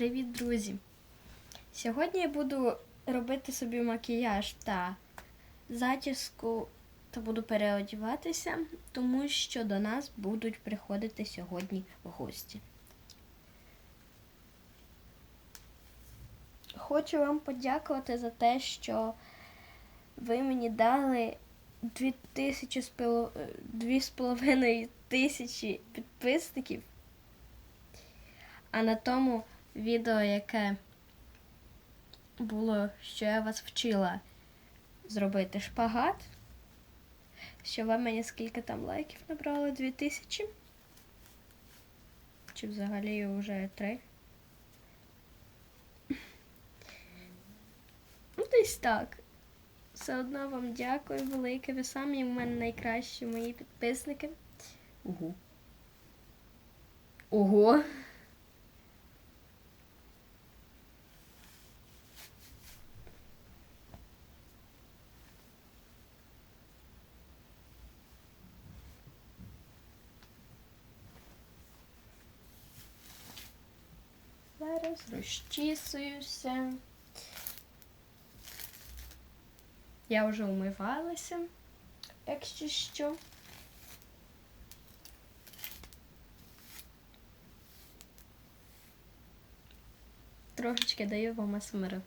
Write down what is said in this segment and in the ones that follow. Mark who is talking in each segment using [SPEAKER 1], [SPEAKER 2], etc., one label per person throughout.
[SPEAKER 1] Привіт, друзі! Сьогодні я буду робити собі макіяж та зачіску та буду переодіватися, тому що до нас будуть приходити сьогодні гості. Хочу вам подякувати за те, що ви мені дали 2000 з пило- е, дві з половиною тисячі підписників. А на тому відео, яке було, що я вас вчила зробити шпагат, що ви мені скільки там лайків набрали? 2000? Чи взагалі вже 3? Ну, десь так. Все одно вам дякую велике. Ви самі в мене найкращі мої підписники. Ого. Ого. Зараз розчісуюся. Я вже умивалася, якщо що. Трошечки даю вам асмиру.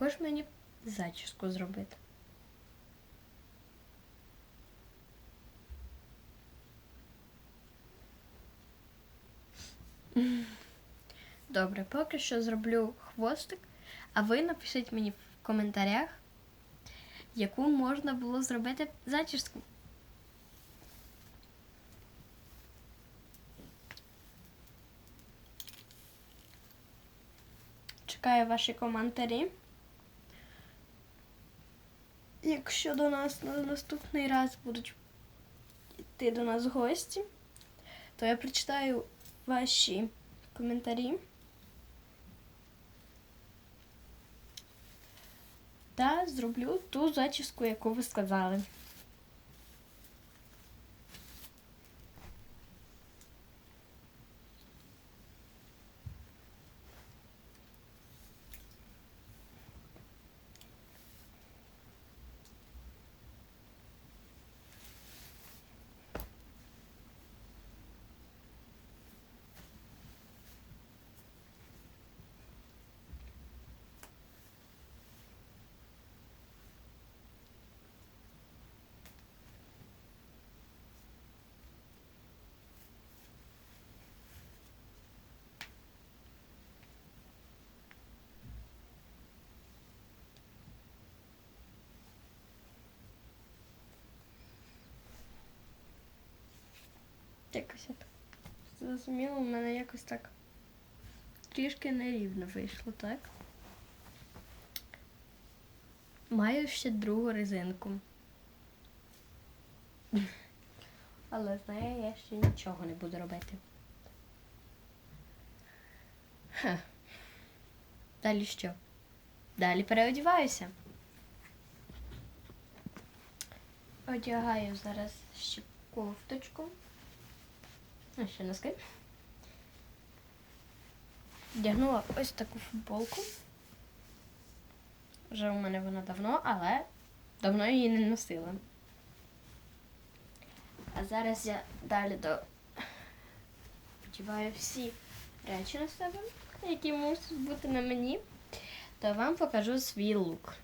[SPEAKER 1] Яку ж мені зачіску зробити? Добре, поки що зроблю хвостик, а ви напишіть мені в коментарях, яку можна було зробити зачіску. Чекаю ваші коментарі. Якщо до нас на наступний раз будуть йти до нас гості, то я прочитаю ваші коментарі. Та зроблю ту зачіску, яку ви сказали. Якось так зрозуміло, у мене якось так трішки нерівно вийшло, так? Маю ще другу резинку. Але з нею я ще нічого не буду робити. Ха. Далі що? Далі переодіваюся. Одягаю зараз ще кофточку. А ще носки. Вдягнула ось таку футболку. Вже у мене вона давно, але давно її не носила. А зараз я далі до вдіваю всі речі на себе, які мусять бути на мені, то вам покажу свій лук.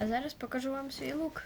[SPEAKER 1] А зараз покажу вам свій лук.